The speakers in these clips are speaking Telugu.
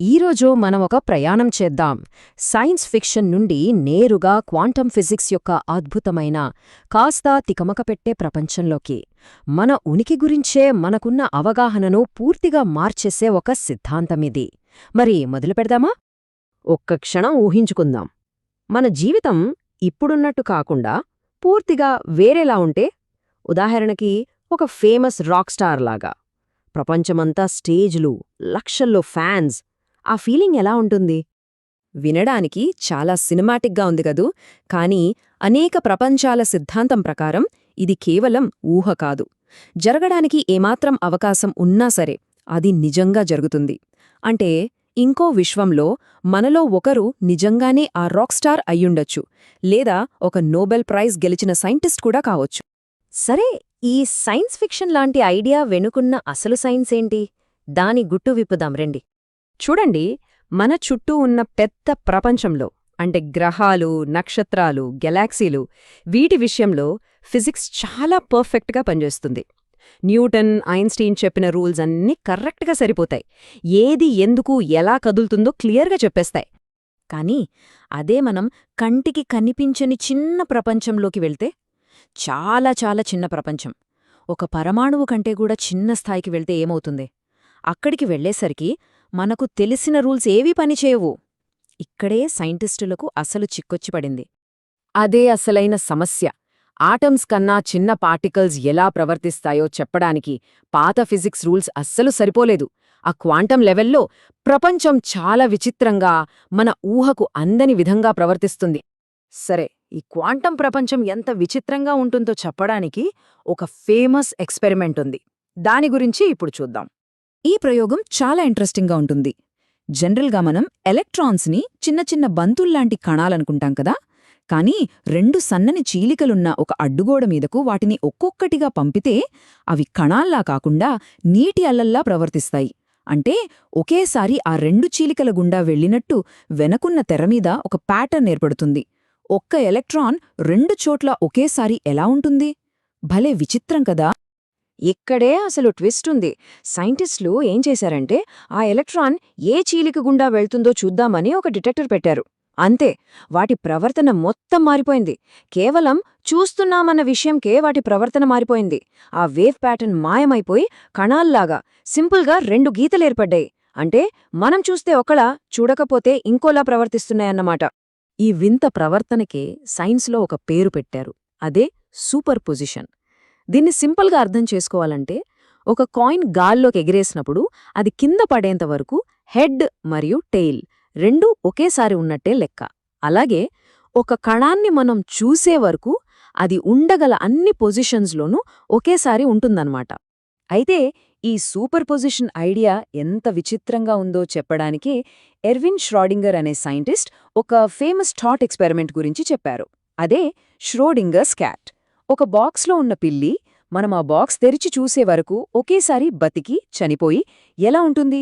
ఈరోజు మనం ఒక ప్రయాణం చేద్దాం. సైన్స్ ఫిక్షన్ నుండి నేరుగా క్వాంటం ఫిజిక్స్ యొక్క అద్భుతమైన కాస్త తికమకపెట్టే ప్రపంచంలోకి. మన ఉనికి గురించే మనకున్న అవగాహనను పూర్తిగా మార్చేసే ఒక సిద్ధాంతమిది మరి మొదలు పెడదామా? ఒక్క క్షణం ఊహించుకుందాం. మన జీవితం ఇప్పుడున్నట్టు కాకుండా పూర్తిగా వేరేలా ఉంటే ఉదాహరణకి ఒక ఫేమస్ రాక్ స్టార్ లాగా. ప్రపంచమంతా స్టేజ్లు లక్షల్లో ఫ్యాన్స్ ఆ ఫీలింగ్ ఎలా ఉంటుంది? వినడానికి చాలా సినిమాటిక్గా ఉంది కదూ. కానీ అనేక ప్రపంచాల సిద్ధాంతం ప్రకారం ఇది కేవలం ఊహ కాదు. జరగడానికి ఏమాత్రం అవకాశం ఉన్నా సరే అది నిజంగా జరుగుతుంది. అంటే ఇంకో విశ్వంలో మనలో ఒకరు నిజంగానే ఆ రాక్ స్టార్ అయ్యుండొచ్చు. లేదా ఒక నోబెల్ ప్రైజ్ గెలిచిన సైంటిస్ట్ కూడా కావచ్చు. సరే ఈ సైన్స్ ఫిక్షన్ లాంటి ఐడియా వెనుకున్న అసలు సైన్స్ ఏంటి? దాని గుట్టు విప్పుదాం రండి. చూడండి మన చుట్టూ ఉన్న పెద్ద ప్రపంచంలో అంటే గ్రహాలు నక్షత్రాలు గెలాక్సీలు వీటి విషయంలో ఫిజిక్స్ చాలా పర్ఫెక్ట్గా పనిచేస్తుంది. న్యూటన్ ఐన్స్టీన్ చెప్పిన రూల్స్ అన్నీ కరెక్ట్గా సరిపోతాయి. ఏది ఎందుకు ఎలా కదులుతుందో క్లియర్గా చెప్పేస్తాయి. కానీ అదే మనం కంటికి కనిపించని చిన్న ప్రపంచంలోకి వెళ్తే చాలా చాలా చిన్న ప్రపంచం. ఒక పరమాణువు కంటే కూడా చిన్న స్థాయికి వెళ్తే ఏమవుతుంది? అక్కడికి వెళ్ళేసరికి మనకు తెలిసిన రూల్స్ ఏవీ పనిచేయవు ఇక్కడే సైంటిస్టులకు అసలు చిక్కొచ్చి పడింది. అదే అసలైన సమస్య. ఆటమ్స్ కన్నా చిన్న పార్టికల్స్ ఎలా ప్రవర్తిస్తాయో చెప్పడానికి పాత ఫిజిక్స్ రూల్స్ అస్సలు సరిపోలేదు. ఆ క్వాంటం లెవెల్లో ప్రపంచం చాలా విచిత్రంగా మన ఊహకు అందని విధంగా ప్రవర్తిస్తుంది. సరే ఈ క్వాంటం ప్రపంచం ఎంత విచిత్రంగా ఉంటుందో చెప్పడానికి ఒక ఫేమస్ ఎక్స్పెరిమెంట్ ఉంది. దాని గురించి ఇప్పుడు చూద్దాం. ఈ ప్రయోగం చాలా ఇంట్రెస్టింగ్గా ఉంటుంది. జనరల్గా మనం ఎలక్ట్రాన్స్ని చిన్న చిన్న బంతుల్లాంటి కణాలనుకుంటాం కదా? కానీ రెండు సన్నని చీలికలున్న ఒక అడ్డుగోడ మీదకు వాటిని ఒక్కొక్కటిగా పంపితే అవి కణాల్లా కాకుండా నీటి అల్లల్లా ప్రవర్తిస్తాయి. అంటే ఒకేసారి ఆ రెండు చీలికల గుండా వెళ్ళినట్టు వెనకున్న తెరమీద ఒక ప్యాటర్న్ ఏర్పడుతుంది. ఒక్క ఎలక్ట్రాన్ రెండు చోట్ల ఒకేసారి ఎలా ఉంటుంది? భలే విచిత్రం కదా! ఇక్కడే అసలు ట్విస్ట్ ఉంది. సైంటిస్టులు ఏం చేశారంటే ఆ ఎలక్ట్రాన్ ఏ చీలిక గుండా వెళ్తుందో చూద్దామని ఒక డిటెక్టర్ పెట్టారు. అంతే వాటి ప్రవర్తన మొత్తం మారిపోయింది. కేవలం చూస్తున్నామన్న విషయంకే వాటి ప్రవర్తన మారిపోయింది. ఆ వేవ్ ప్యాటర్న్ మాయమైపోయి కణాల్లాగా సింపుల్గా రెండు గీతలేర్పడ్డాయి అంటే మనం చూస్తే ఒకలా చూడకపోతే ఇంకోలా ప్రవర్తిస్తున్నాయన్నమాట. ఈ వింత ప్రవర్తనకే సైన్స్లో ఒక పేరు పెట్టారు. అదే సూపర్ పొజిషన్ దీన్ని సింపుల్గా అర్థం చేసుకోవాలంటే ఒక కాయిన్ గాల్లోకి ఎగిరేసినప్పుడు అది కింద పడేంత వరకు హెడ్ మరియు టెయిల్ రెండూ ఒకేసారి ఉన్నట్టే లెక్క. అలాగే ఒక కణాన్ని మనం చూసే వరకు అది ఉండగల అన్ని పొజిషన్స్లోనూ ఒకేసారి ఉంటుందన్నమాట. అయితే ఈ సూపర్ పొజిషన్ ఐడియా ఎంత విచిత్రంగా ఉందో చెప్పడానికి ఎర్విన్ ష్రాడింగర్ అనే సైంటిస్ట్ ఒక ఫేమస్ థాట్ ఎక్స్పెరిమెంట్ గురించి చెప్పారు. అదే ష్రోడింగర్స్ క్యాట్. ఒక బాక్స్లో ఉన్న పిల్లి మనం ఆ బాక్స్ తెరిచి చూసే వరకు ఒకేసారి బతికి చనిపోయి ఎలా ఉంటుంది?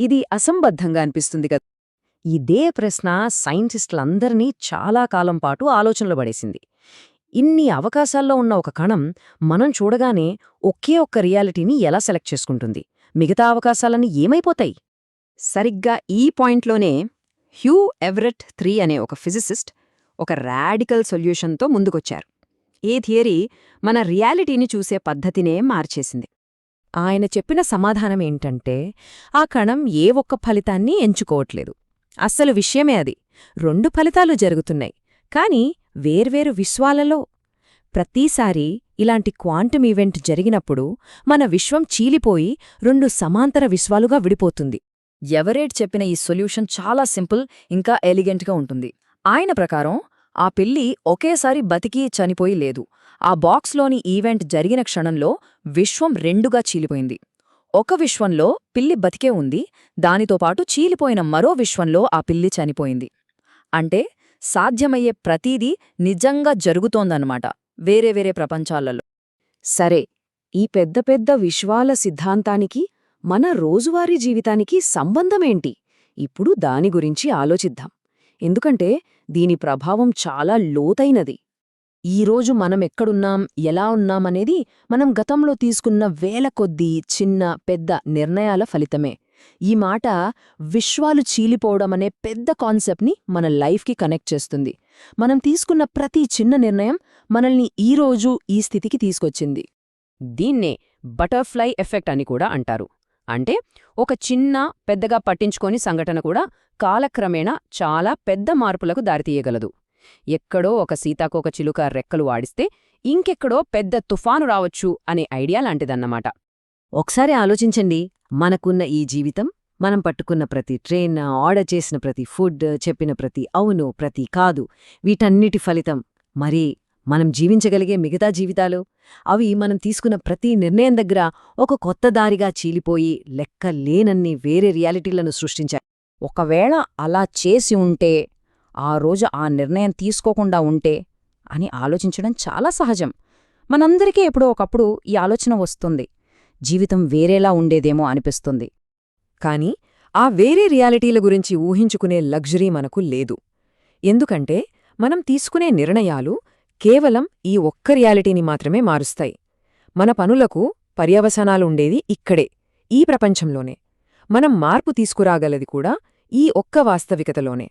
ఇది అసంబద్ధంగా అనిపిస్తుంది కదా. ఇదే ప్రశ్న సైంటిస్టులందరినీ చాలా కాలం పాటు ఆలోచనలో పడేసింది. ఇన్ని అవకాశాల్లో ఉన్న ఒక కణం మనం చూడగానే ఒకే ఒక్క రియాలిటీని ఎలా సెలెక్ట్ చేసుకుంటుంది? మిగతా అవకాశాలన్నీ ఏమైపోతాయి? సరిగ్గా ఈ పాయింట్లోనే హ్యూ ఎవరెట్ త్రీ అనే ఒక ఫిజిసిస్ట్ ఒక రాడికల్ సొల్యూషన్తో ముందుకొచ్చారు. ఏ థియరీ మన రియాలిటీని చూసే పద్ధతినే మార్చేసింది. ఆయన చెప్పిన సమాధానమేంటంటే ఆ కణం ఏ ఒక్క ఫలితాన్ని ఎంచుకోవట్లేదు. అస్సలు విషయమే అది. రెండు ఫలితాలు జరుగుతున్నాయి. కాని వేర్వేరు విశ్వాలలో. ప్రతీసారి ఇలాంటి క్వాంటమ్ ఈవెంట్ జరిగినప్పుడు మన విశ్వం చీలిపోయి రెండు సమాంతర విశ్వాలుగా విడిపోతుంది. ఎవరేట్ చెప్పిన ఈ సొల్యూషన్ చాలా సింపుల్ ఇంకా ఎలిగెంట్గా ఉంటుంది. ఆయన ప్రకారం ఆ పిల్లి ఒకేసారి బతికి చనిపోయి లేదు. ఆ బాక్స్లోని ఈవెంట్ జరిగిన క్షణంలో విశ్వం రెండుగా చీలిపోయింది. ఒక విశ్వంలో పిల్లి బతికే ఉంది దానితో పాటు చీలిపోయిన మరో విశ్వంలో ఆ పిల్లి చనిపోయింది. అంటే సాధ్యమయ్యే ప్రతీదీ నిజంగా జరుగుతోందన్నమాట వేరే వేరే ప్రపంచాలలో. సరే ఈ పెద్ద పెద్ద విశ్వాల సిద్ధాంతానికి మన రోజువారీ జీవితానికి సంబంధమేంటి? ఇప్పుడు దాని గురించి ఆలోచిద్దాం. ఎందుకంటే దీని ప్రభావం చాలా లోతైనది. ఈరోజు మనం ఎక్కడున్నాం ఎలా ఉన్నామనేది మనం గతంలో తీసుకున్న వేల కొద్దీ చిన్న పెద్ద నిర్ణయాల ఫలితమే. ఈ మాట విశ్వాలు చీలిపోవడం అనే పెద్ద కాన్సెప్ట్ని మన లైఫ్కి కనెక్ట్ చేస్తుంది. మనం తీసుకున్న ప్రతి చిన్న నిర్ణయం మనల్ని ఈరోజు ఈ స్థితికి తీసుకొచ్చింది. దీన్నే బటర్ఫ్లై ఎఫెక్ట్ అని కూడా అంటారు. అంటే ఒక చిన్న పెద్దగా పట్టించుకోని సంఘటన కూడా కాలక్రమేణా చాలా పెద్ద మార్పులకు దారితీయగలదు. ఎక్కడో ఒక సీతాకోక చిలుక రెక్కలు వాడిస్తే ఇంకెక్కడో పెద్ద తుఫాను రావచ్చు అనే ఐడియా లాంటిదన్నమాట. ఒకసారి ఆలోచించండి మనకున్న ఈ జీవితం మనం పట్టుకున్న ప్రతి ట్రైన్ ఆర్డర్ చేసిన ప్రతి ఫుడ్ చెప్పిన ప్రతి అవును ప్రతి కాదు వీటన్నిటి ఫలితం మరి మనం జీవించగలిగే మిగతా జీవితాలు అవి మనం తీసుకున్న ప్రతి నిర్ణయం దగ్గర ఒక కొత్త దారిగా చీలిపోయి లెక్క లేనన్ని వేరే రియాలిటీలను సృష్టించాయి. ఒకవేళ అలా చేసి ఉంటే ఆ రోజు ఆ నిర్ణయం తీసుకోకుండా ఉంటే అని ఆలోచించడం చాలా సహజం. మనందరికీ ఎప్పుడో ఒకప్పుడు ఈ ఆలోచన వస్తుంది. జీవితం వేరేలా ఉండేదేమో అనిపిస్తుంది. కానీ ఆ వేరే రియాలిటీల గురించి ఊహించుకునే లగ్జరీ మనకు లేదు. ఎందుకంటే మనం తీసుకునే నిర్ణయాలు కేవలం ఈ ఒక్క రియాలిటీని మాత్రమే మారుస్తాయి. మన పనులకు పర్యవసానాలుండేది ఇక్కడే ఈ ప్రపంచంలోనే. మనం మార్పు తీసుకురాగలది కూడా ఈ ఒక్క వాస్తవికతలోనే.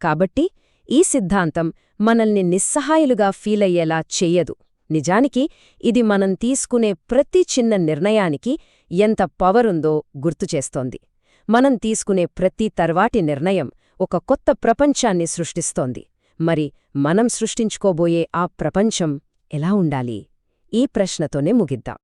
కాబట్టి ఈ సిద్ధాంతం మనల్ని నిస్సహాయులుగా ఫీలయ్యేలా చెయ్యదు నిజానికి ఇది మనం తీసుకునే ప్రతి చిన్న నిర్ణయానికి ఎంత పవరుందో గుర్తుచేస్తోంది. మనం తీసుకునే ప్రతి తర్వాటి నిర్ణయం ఒక కొత్త ప్రపంచాన్ని సృష్టిస్తోంది. మరి మనం సృష్టించుకోబోయే ఆ ప్రపంచం ఎలా ఉండాలి? ఈ ప్రశ్నతోనే ముగిద్దాం.